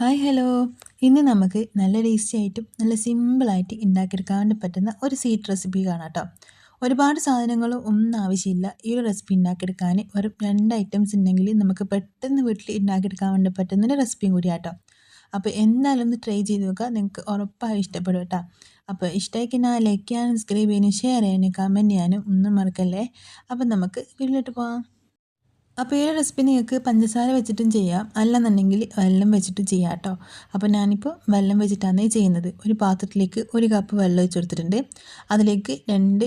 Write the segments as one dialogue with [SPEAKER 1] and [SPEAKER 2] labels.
[SPEAKER 1] Hi hello ഇന്ന് നമുക്ക് നല്ല ടേസ്റ്റി ആയിട്ടും നല്ല സിമ്പിളായിട്ട് ഉണ്ടാക്കിയെടുക്കാൻ പറ്റുന്ന ഒരു സ്വീറ്റ് റെസിപ്പി കാണാം കേട്ടോ ഒരുപാട് സാധനങ്ങളും ഒന്നും ആവശ്യമില്ല. ഈ ഒരു റെസിപ്പി ഉണ്ടാക്കിയെടുക്കാൻ ഒരു രണ്ട് ഐറ്റംസ് ഉണ്ടെങ്കിൽ നമുക്ക് പെട്ടെന്ന് വീട്ടിൽ ഉണ്ടാക്കിയെടുക്കാൻ വേണ്ടി പറ്റുന്ന ഒരു റെസിപ്പിയും കൂടി ആട്ടോ അപ്പോൾ എന്തായാലും ഒന്ന് ട്രൈ ചെയ്ത് നോക്കുക. നിങ്ങൾക്ക് ഉറപ്പായി ഇഷ്ടപ്പെടും കേട്ടോ അപ്പോൾ ഇഷ്ടമായിക്കുന്ന ലൈക്ക് ചെയ്യാനും സബ്സ്ക്രൈബ് ചെയ്യാനും ഷെയർ ചെയ്യാനും കമന്റ് ചെയ്യാനും ഒന്നും മറക്കല്ലേ? അപ്പം നമുക്ക് വീട്ടിലോട്ട് പോകാം അപ്പോൾ ഈ റെസിപ്പി നിങ്ങൾക്ക് പഞ്ചസാര വെച്ചിട്ടും ചെയ്യാം. അല്ലെന്നുണ്ടെങ്കിൽ വെള്ളം വെച്ചിട്ട് ചെയ്യാം കേട്ടോ അപ്പോൾ ഞാനിപ്പോൾ വെള്ളം വെച്ചിട്ടാണ് ചെയ്യുന്നത്. ഒരു പാത്രത്തിലേക്ക് ഒരു കപ്പ് വെള്ളം വെച്ച് കൊടുത്തിട്ടുണ്ട്. അതിലേക്ക് രണ്ട്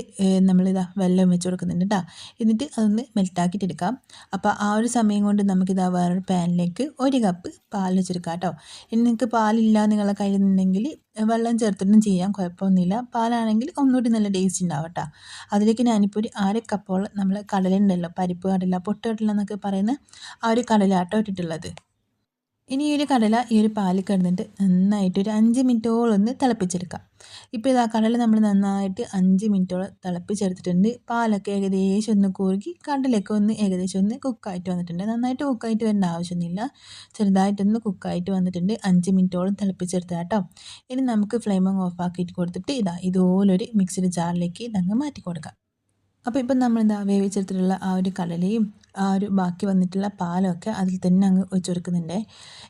[SPEAKER 1] നമ്മളിതാ വെള്ളം വെച്ച് കൊടുക്കുന്നുണ്ട് കേട്ടോ എന്നിട്ട് അതൊന്ന് മെൽറ്റാക്കിയിട്ട് എടുക്കാം. അപ്പോൾ ആ ഒരു സമയം കൊണ്ട് നമുക്കിതാ വേറൊരു പാനിലേക്ക് ഒരു കപ്പ് പാൽ വെച്ചെടുക്കാം കേട്ടോ ഇനി നിങ്ങൾക്ക് പാലില്ല നിങ്ങളെ കയ്യിൽ വെള്ളം ചേർത്തിട്ടും ചെയ്യാം കുഴപ്പമൊന്നുമില്ല. പാലാണെങ്കിൽ ഒന്നുകൂടി നല്ല ടേസ്റ്റ് ഉണ്ടാവും കേട്ടോ അതിലേക്ക് ഞാനിപ്പോൾ ഒരു അര കപ്പോളം നമ്മൾ കടലുണ്ടല്ലോ പരിപ്പ് കടല പൊട്ട് കടല എന്നൊക്കെ പറയുന്ന ആ ഒരു കടലാട്ടോ ഇട്ടിട്ടുള്ളത്. ഇനി ഈ ഒരു കടല ഈ ഒരു പാലിൽ കിടന്നിട്ട് നന്നായിട്ട് ഒരു അഞ്ച് മിനിറ്റോളം ഒന്ന് തിളപ്പിച്ചെടുക്കാം. ഇപ്പോൾ ഇതാ കടല നമ്മൾ നന്നായിട്ട് അഞ്ച് മിനിറ്റോളം തിളപ്പിച്ചെടുത്തിട്ടുണ്ട്. പാലൊക്കെ ഏകദേശം ഒന്ന് കുറുകി കടലൊക്കെ ഒന്ന് ഏകദേശം ഒന്ന് കുക്കായിട്ട് വന്നിട്ടുണ്ട്. നന്നായിട്ട് കുക്കായിട്ട് വരേണ്ട ആവശ്യമൊന്നുമില്ല. ചെറുതായിട്ടൊന്ന് കുക്കായിട്ട് വന്നിട്ടുണ്ട്. അഞ്ച് മിനിറ്റോളം തിളപ്പിച്ചെടുത്ത കേട്ടോ. ഇനി നമുക്ക് ഫ്ലെയിം ഓഫ് ആക്കിയിട്ട് കൊടുത്തിട്ട് ഇതാ ഇതുപോലൊരു മിക്സിഡ് ജാറിലേക്ക് ഇതങ്ങ് മാറ്റി കൊടുക്കാം അപ്പോൾ ഇപ്പം നമ്മളിതാ വേവിച്ചെടുത്തിട്ടുള്ള ആ ഒരു കടലയും ആ ഒരു ബാക്കി വന്നിട്ടുള്ള പാലൊക്കെ അതിൽ തന്നെ അങ്ങ് ഒഴിച്ചൊടുക്കുന്നുണ്ട്.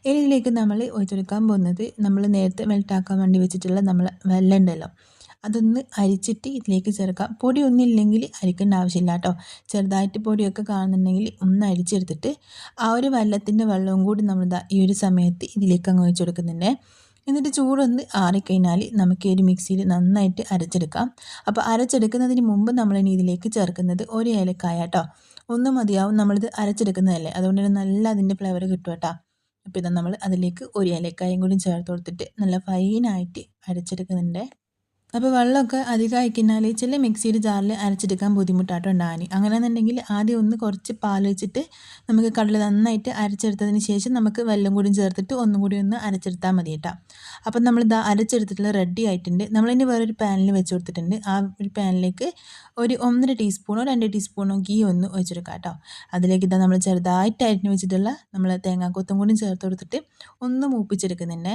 [SPEAKER 1] ഇനി ഇതിലേക്ക് നമ്മൾ ഒഴിച്ചൊടുക്കാൻ പോകുന്നത് നമ്മൾ നേരത്തെ മെൽട്ടാക്കാൻ വേണ്ടി വെച്ചിട്ടുള്ള നമ്മൾ വെള്ളം ഉണ്ടല്ലോ അതൊന്ന് അരിച്ചിട്ട് ഇതിലേക്ക് ചേർക്കാം. പൊടി ഒന്നും ഇല്ലെങ്കിൽ അരിക്കേണ്ട ആവശ്യമില്ല കേട്ടോ. ചെറുതായിട്ട് പൊടിയൊക്കെ കാണുന്നുണ്ടെങ്കിൽ ഒന്ന് അരിച്ചെടുത്തിട്ട് ആ ഒരു വെള്ളത്തിന്റെ വെള്ളവും കൂടി നമ്മൾ ഈ ഒരു സമയത്ത് ഇതിലേക്ക് അങ്ങ് ഒഴിച്ചു കൊടുക്കുന്നുണ്ട് എന്നിട്ട് ചൂടൊന്ന് ആറിക്കഴിഞ്ഞാൽ നമുക്ക് ഒരു മിക്സിയിൽ നന്നായിട്ട് അരച്ചെടുക്കാം. അപ്പോൾ അരച്ചെടുക്കുന്നതിന് മുമ്പ് നമ്മളിനി ഇതിലേക്ക് ചേർക്കുന്നത് ഒരു ഏലക്കായ കേട്ടോ. ഒന്ന് മതിയാവും നമ്മളിത് അരച്ചെടുക്കുന്നതല്ലേ? അതുകൊണ്ട് തന്നെ നല്ല അതിന്റെ ഫ്ലേവർ കിട്ടും കേട്ടോ. അപ്പോൾ ഇതാ നമ്മൾ അതിലേക്ക് ഒരു ഏലക്കായും കൂടി ചേർത്ത് കൊടുത്തിട്ട് നല്ല ഫൈനായിട്ട് അരച്ചെടുക്കുന്നുണ്ട്. അപ്പോൾ വെള്ളമൊക്കെ അധികം അയക്കുന്നാൽ ചില മിക്സിയുടെ ജാറിൽ അരച്ചെടുക്കാൻ ബുദ്ധിമുട്ടായിട്ട് ഉണ്ടാകാൻ അങ്ങനെയാണെന്നുണ്ടെങ്കിൽ ആദ്യം ഒന്ന് കുറച്ച് പാൽ വെച്ചിട്ട് നമുക്ക് കടല നന്നായിട്ട് അരച്ചെടുത്തതിന് ശേഷം നമുക്ക് വെല്ലം കൂടി ചേർത്തിട്ട് ഒന്നും കൂടി ഒന്ന് അരച്ചെടുത്താൽ മതി കേട്ടോ അപ്പം നമ്മൾ ഇതാ അരച്ചെടുത്തിട്ടുള്ള റെഡി ആയിട്ടുണ്ട്. നമ്മളിനി വേറൊരു പാനിൽ വെച്ച് കൊടുത്തിട്ടുണ്ട്. ആ ഒരു പാനിലേക്ക് ഒരു ഒന്നര ടീസ്പൂണോ രണ്ട് ടീസ്പൂണോ ഗീ ഒന്ന് ഒഴിച്ചെടുക്കാം കേട്ടോ അതിലേക്ക് ഇതാ നമ്മൾ ചെറുതായിട്ട് അരിഞ്ഞ് വെച്ചിട്ടുള്ള നമ്മൾ തേങ്ങാക്കൊത്തും കൂടി ചേർത്ത് കൊടുത്തിട്ട് ഒന്ന് മൂപ്പിച്ചെടുക്കുന്നുണ്ട്.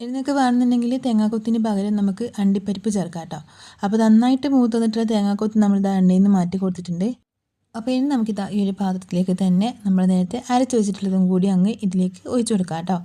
[SPEAKER 1] ഇതിനൊക്കെ വേണമെന്നുണ്ടെങ്കിൽ തേങ്ങാക്കൊത്തിന് പകരം നമുക്ക് അണ്ടിപ്പരിപ്പ് ചേർക്കാം കേട്ടോ. അപ്പോൾ നന്നായിട്ട് മൂത്ത് വന്നിട്ടുള്ള തേങ്ങാക്കൊത്ത് നമ്മളിത് എണ്ണയിൽ നിന്ന് മാറ്റി കൊടുത്തിട്ടുണ്ട്. അപ്പോൾ ഇനി നമുക്ക് ഇതാ ഈ ഒരു പാത്രത്തിലേക്ക് തന്നെ നമ്മൾ നേരത്തെ അരച്ച് വെച്ചിട്ടുള്ളതും കൂടി അങ്ങ് ഇതിലേക്ക് ഒഴിച്ചു കൊടുക്കാം കേട്ടോ.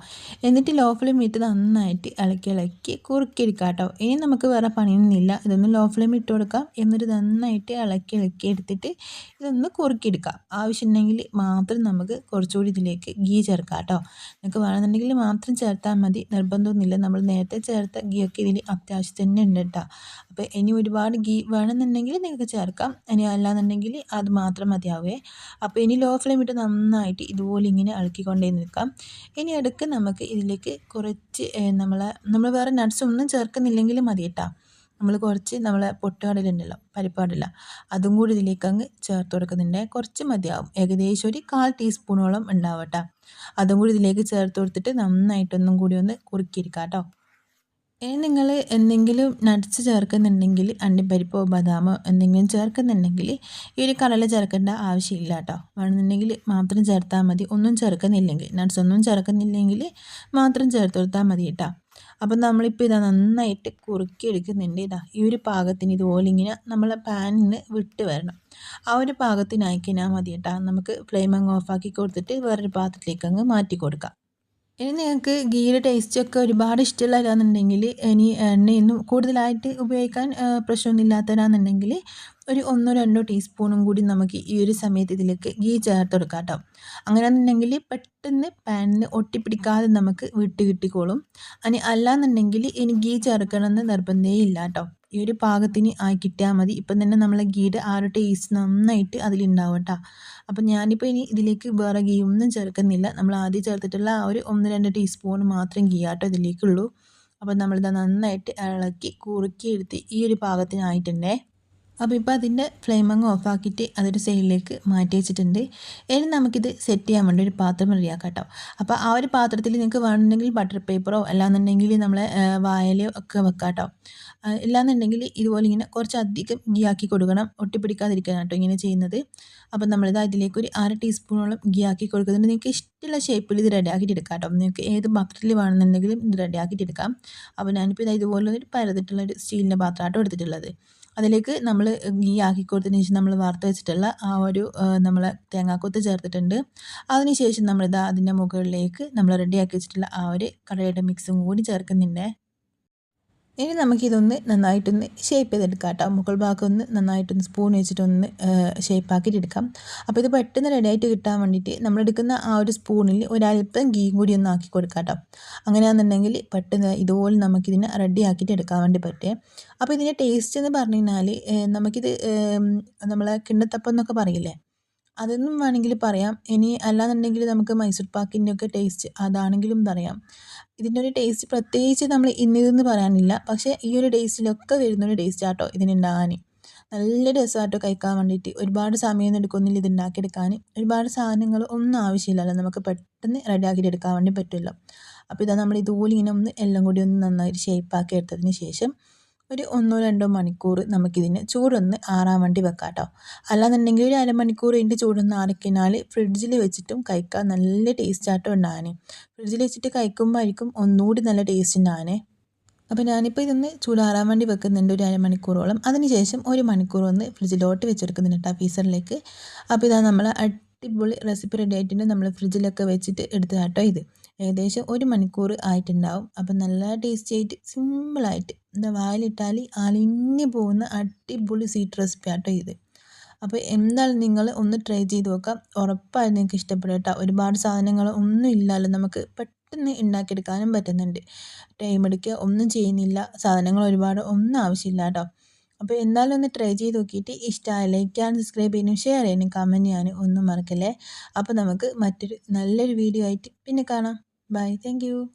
[SPEAKER 1] എന്നിട്ട് ലോ ഫ്ലെയിം ഇട്ട് നന്നായിട്ട് ഇളക്കി ഇളക്കി കുറുക്കിയെടുക്കാം കേട്ടോ ഇനി നമുക്ക് വേറെ പണിയൊന്നുമില്ല. ഇതൊന്ന് ലോ ഫ്ലെയിം ഇട്ട് കൊടുക്കാം. എന്നിട്ട് നന്നായിട്ട് ഇളക്കി ഇളക്കി എടുത്തിട്ട് ഇതൊന്ന് കുറുക്കിയെടുക്കാം. ആവശ്യമുണ്ടെങ്കിൽ മാത്രം നമുക്ക് കുറച്ചുകൂടി ഇതിലേക്ക് ഗീ ചേർക്കാം കേട്ടോ. നിങ്ങൾക്ക് വേണമെന്നുണ്ടെങ്കിൽ മാത്രം ചേർത്താൽ മതി. നിർബന്ധമൊന്നുമില്ല. നമ്മൾ നേരത്തെ ചേർത്ത ഗീ ഒക്കെ ഇതിൽ അത്യാവശ്യം തന്നെ ഉണ്ട് കേട്ടോ. അപ്പോൾ ഇനി ഒരുപാട് ഗീ വേണമെന്നുണ്ടെങ്കിൽ നിങ്ങൾക്ക് ചേർക്കാം. ഇനി അല്ലാന്നുണ്ടെങ്കിൽ അത് മാത്രം മാത്രം മതിയാവേ. അപ്പോൾ ഇനി ലോ ഫ്ലെയിം ഇട്ട് നന്നായിട്ട് ഇതുപോലെ ഇങ്ങനെ ഇളക്കിക്കൊണ്ടേ നിൽക്കാം. ഇനി ഇടയ്ക്ക് നമുക്ക് ഇതിലേക്ക് കുറച്ച് നമ്മൾ നമ്മൾ വേറെ നട്ട്സ് ഒന്നും ചേർക്കുന്നില്ലെങ്കിൽ മതി കേട്ടോ നമ്മൾ കുറച്ച് നമ്മളെ പൊട്ടുകടലുണ്ടല്ലോ പരിപ്പാടില്ല. അതും കൂടി ഇതിലേക്ക് അങ്ങ് ചേർത്ത് കൊടുക്കുന്നുണ്ട്. കുറച്ച് മതിയാവും. ഏകദേശം ഒരു കാൽ ടീസ്പൂണോളം ഉണ്ടാവട്ടെ. അതും കൂടി ഇതിലേക്ക് ചേർത്ത് കൊടുത്തിട്ട് നന്നായിട്ടൊന്നും കൂടി ഒന്ന് കുറുക്കിയിരിക്കാം കേട്ടോ ഇനി നിങ്ങൾ എന്തെങ്കിലും നട്ട്സ് ചേർക്കുന്നുണ്ടെങ്കിൽ അണ്ടിപ്പരിപ്പോ ബദാമോ എന്തെങ്കിലും ചേർക്കുന്നുണ്ടെങ്കിൽ ഈ ഒരു കടല ചേർക്കേണ്ട ആവശ്യമില്ല കേട്ടോ. വേണമെന്നുണ്ടെങ്കിൽ മാത്രം ചേർത്താൽ മതി. ഒന്നും ചേർക്കുന്നില്ലെങ്കിൽ നട്ട്സ് ഒന്നും ചേർക്കുന്നില്ലെങ്കിൽ മാത്രം ചേർത്ത് കൊടുത്താൽ മതി കേട്ടോ. അപ്പം നമ്മളിപ്പോൾ ഇതാ നന്നായിട്ട് കുറുക്കി എടുക്കുന്നുണ്ട് ഇതാ. ഈ ഒരു പാകത്തിന് ഇതുപോലെ ഇങ്ങനെ നമ്മളെ പാനിൽ നിന്ന് വിട്ട് വരണം. ആ ഒരു പാകത്തിനായിക്കഴിഞ്ഞാൽ മതി കേട്ടോ. നമുക്ക് ഫ്ലെയിം അങ്ങ് ഓഫാക്കി കൊടുത്തിട്ട് വേറൊരു പാത്രത്തിലേക്ക് അങ്ങ് മാറ്റി കൊടുക്കാം. ഇനി നിങ്ങൾക്ക് ഗീയുടെ ടേസ്റ്റൊക്കെ ഒരുപാട് ഇഷ്ടമുള്ളവരാണെന്നുണ്ടെങ്കിൽ ഇനി എണ്ണയൊന്നും കൂടുതലായിട്ട് ഉപയോഗിക്കാൻ പ്രശ്നമൊന്നും ഒരു ഒന്നോ രണ്ടോ ടീസ്പൂണും കൂടി നമുക്ക് ഈ ഒരു സമയത്ത് ഇതിലേക്ക് ഗീ ചേർത്ത് കൊടുക്കാം കേട്ടോ. അങ്ങനെയാണെന്നുണ്ടെങ്കിൽ പെട്ടെന്ന് പാനിൽ ഒട്ടിപ്പിടിക്കാതെ നമുക്ക് വിട്ട് കിട്ടിക്കോളും. അനി അല്ലാന്നുണ്ടെങ്കിൽ ഇനി ഗീ ചേർക്കണമെന്ന് നിർബന്ധമേ ഇല്ല കേട്ടോ. ഈ ഒരു പാകത്തിന് ആയി കിട്ടിയാൽ മതി. ഇപ്പം തന്നെ നമ്മളെ ഗീയുടെ ആ ഒരു ടേസ്റ്റ് നന്നായിട്ട് അതിലുണ്ടാവും കേട്ടോ അപ്പം ഞാനിപ്പോൾ ഇനി ഇതിലേക്ക് വേറെ ഗീ ഒന്നും ചേർക്കുന്നില്ല. നമ്മൾ ആദ്യം ചേർത്തിട്ടുള്ള ആ ഒരു ഒന്ന് രണ്ട് ടീസ്പൂൺ മാത്രം ഗീ ആട്ടോ ഇതിലേക്കുള്ളൂ. അപ്പം നമ്മളിത് നന്നായിട്ട് ഇളക്കി കുറുക്കി എടുത്ത് ഈ ഒരു പാകത്തിനായിട്ടുണ്ടേ അപ്പോൾ ഇപ്പോൾ അതിന്റെ ഫ്ലെയിം അങ്ങ് ഓഫാക്കിയിട്ട് അതൊരു സൈഡിലേക്ക് മാറ്റി വെച്ചിട്ടുണ്ട്. ഇനി നമുക്കിത് സെറ്റ് ചെയ്യാൻ വേണ്ടി ഒരു പാത്രം റെഡിയാക്കാം കേട്ടോ അപ്പോൾ ആ ഒരു പാത്രത്തിൽ നിങ്ങൾക്ക് വേണമെന്നുണ്ടെങ്കിൽ ബട്ടർ പേപ്പറോ അല്ലാന്നുണ്ടെങ്കിൽ നമ്മളെ വായലയോ ഒക്കെ വെക്കാം കേട്ടോ ഇല്ലാന്നുണ്ടെങ്കിൽ ഇതുപോലെ ഇങ്ങനെ കുറച്ചധികം ഗീ ആക്കി കൊടുക്കണം. ഒട്ടിപ്പിടിക്കാതിരിക്കാൻ കേട്ടോ ഇങ്ങനെ ചെയ്യുന്നത്. അപ്പോൾ നമ്മളിത് അതിലേക്ക് ഒരു അര ടീസ്പൂണോളം ഗീ ആക്കി കൊടുക്കുന്നുണ്ട്. നിങ്ങൾക്ക് ഇഷ്ടമുള്ള ഷേപ്പിൽ ഇത് റെഡി ആക്കിയിട്ട് എടുക്കാം കേട്ടോ നിങ്ങൾക്ക് ഏത് പാത്രത്തിൽ വേണമെന്നുണ്ടെങ്കിലും ഇത് റെഡി ആക്കിയിട്ട് എടുക്കാം. അപ്പോൾ ഞാനിപ്പോൾ ഇത് ഇതുപോലെ ഒരു പരതിട്ടുള്ള ഒരു സ്റ്റീലിന്റെ പാത്രമാട്ടോ എടുത്തിട്ടുള്ളത്. അതിലേക്ക് നമ്മൾ ഗീ ആക്കി കൊടുത്തതിന് ശേഷം നമ്മൾ വറുത്ത് വെച്ചിട്ടുള്ള ആ ഒരു നമ്മൾ തേങ്ങാക്കൊത്ത് ചേർത്തിട്ടുണ്ട്. അതിനുശേഷം നമ്മളിത് അതിന്റെ മുകളിലേക്ക് നമ്മൾ റെഡിയാക്കി വെച്ചിട്ടുള്ള ആ ഒരു കടലയുടെ മിക്സും കൂടി ചേർക്കുന്നുണ്ട്. ഇനി നമുക്കിതൊന്ന് നന്നായിട്ടൊന്ന് ഷേപ്പ് ചെയ്തെടുക്കാം കേട്ടോ. മുകൾ ഭാഗം ഒന്ന് നന്നായിട്ടൊന്ന് സ്പൂൺ വെച്ചിട്ടൊന്ന് ഷേപ്പ് ആക്കിയിട്ട് എടുക്കാം അപ്പോൾ ഇത് പെട്ടെന്ന് റെഡിയായിട്ട് കിട്ടാൻ വേണ്ടിയിട്ട് നമ്മളെടുക്കുന്ന ആ ഒരു സ്പൂണിൽ ഒരല്പം ഗീ കൂടി ഒന്ന് ആക്കി കൊടുക്കാം കേട്ടോ. അങ്ങനെയാണെന്നുണ്ടെങ്കിൽ പെട്ടെന്ന് ഇതുപോലെ നമുക്കിതിനെ റെഡി ആക്കിയിട്ട് എടുക്കാൻ വേണ്ടി പറ്റേ. അപ്പോൾ ഇതിന്റെ ടേസ്റ്റ് എന്ന് പറഞ്ഞു കഴിഞ്ഞാൽ നമുക്കിത് നമ്മളെ കിണ്ണത്തപ്പം എന്നൊക്കെ പറയില്ലേ? അതൊന്നും വേണമെങ്കിൽ പറയാം. ഇനി അല്ലാന്നുണ്ടെങ്കിൽ നമുക്ക് മൈസൂർ പാക്കിന്റെ ഒക്കെ ടേസ്റ്റ് അതാണെങ്കിലും പറയാം. ഇതിന്റെ ഒരു ടേസ്റ്റ് പ്രത്യേകിച്ച് നമ്മൾ ഇന്നിതെന്ന് പറയാനില്ല. പക്ഷേ ഈ ഒരു ടേസ്റ്റിലൊക്കെ വരുന്നൊരു ടേസ്റ്റ് ആട്ടോ ഇതിനുണ്ടാകാൻ. നല്ല രസമാട്ടോ കഴിക്കാൻ വേണ്ടിയിട്ട്. ഒരുപാട് സമയം എടുക്കുന്നില്ല ഇത് ഉണ്ടാക്കിയെടുക്കാൻ ഒരുപാട് സാധനങ്ങൾ ഒന്നും ആവശ്യമില്ലല്ലോ. നമുക്ക് പെട്ടെന്ന് റെഡിയാക്കിയിട്ട് എടുക്കാൻ വേണ്ടി പറ്റുമല്ലോ അപ്പോൾ ഇതാ നമ്മൾ ഇതുപോലെ ഇങ്ങനെ ഒന്ന് എല്ലാം കൂടി ഒന്ന് നന്നായിട്ട് ഷേപ്പാക്കി എടുത്തതിന് ശേഷം ഒരു ഒന്നോ രണ്ടോ മണിക്കൂർ നമുക്കിതിന് ചൂടൊന്ന് ആറാൻ വേണ്ടി വെക്കാം കേട്ടോ അല്ലാന്നുണ്ടെങ്കിൽ ഒരു അരമണിക്കൂർ ഇതിന്റെ ചൂടൊന്ന് ആറിക്കഴിഞ്ഞാൽ ഫ്രിഡ്ജിൽ വെച്ചിട്ടും കഴിക്കാൻ നല്ല ടേസ്റ്റ് ആട്ടോ ഉണ്ടാകാനേ ഫ്രിഡ്ജിൽ വെച്ചിട്ട് കഴിക്കുമ്പോൾ ആയിരിക്കും ഒന്നുകൂടി നല്ല ടേസ്റ്റ് ഉണ്ടാകാനേ അപ്പോൾ ഞാനിപ്പോൾ ഇതൊന്ന് ചൂടാറാൻ വേണ്ടി വെക്കുന്നുണ്ട് ഒരു അരമണിക്കൂറോളം. അതിനുശേഷം ഒരു മണിക്കൂർ ഒന്ന് ഫ്രിഡ്ജിലോട്ട് വെച്ചെടുക്കുന്നുണ്ട് കേട്ടോ ഫീസറിലേക്ക് അപ്പോൾ ഇതാ നമ്മൾ അടിപൊളി റെസിപ്പി റെഡി ആയിട്ടുണ്ട്. നമ്മൾ ഫ്രിഡ്ജിലൊക്കെ വെച്ചിട്ട് എടുത്തതാട്ടോ ഇത്. ഏകദേശം ഒരു മണിക്കൂർ ആയിട്ടുണ്ടാവും. അപ്പം നല്ല ടേസ്റ്റി ആയിട്ട് സിമ്പിളായിട്ട് എന്താ വായിലിട്ടാൽ അലിഞ്ഞു പോകുന്ന അടിപൊളി സ്വീറ്റ് റെസിപ്പി ആട്ടോ ഇത്. അപ്പോൾ എന്തായാലും നിങ്ങൾ ഒന്ന് ട്രൈ ചെയ്ത് നോക്കാം. ഉറപ്പായി നിങ്ങൾക്ക് ഇഷ്ടപ്പെടും കേട്ടോ. ഒരുപാട് സാധനങ്ങൾ ഒന്നും ഇല്ലല്ലോ നമുക്ക് പെട്ടെന്ന് ഉണ്ടാക്കിയെടുക്കാനും പറ്റുന്നുണ്ട്. ടൈം എടുക്കുക ഒന്നും ചെയ്യുന്നില്ല. സാധനങ്ങൾ ഒരുപാട് ഒന്നും ആവശ്യമില്ല കേട്ടോ. അപ്പോൾ എന്തായാലും ഒന്ന് ട്രൈ ചെയ്ത് നോക്കിയിട്ട് ഇഷ്ടമായ ലൈക്ക് ചെയ്യാൻ സബ്സ്ക്രൈബ് ചെയ്യാനും ഷെയർ ചെയ്യാനും കമന്റ് ചെയ്യാനും ഒന്നും മറക്കല്ലേ? അപ്പോൾ നമുക്ക് മറ്റൊരു നല്ലൊരു വീഡിയോ ആയിട്ട് പിന്നെ കാണാം. Bye. Thank you.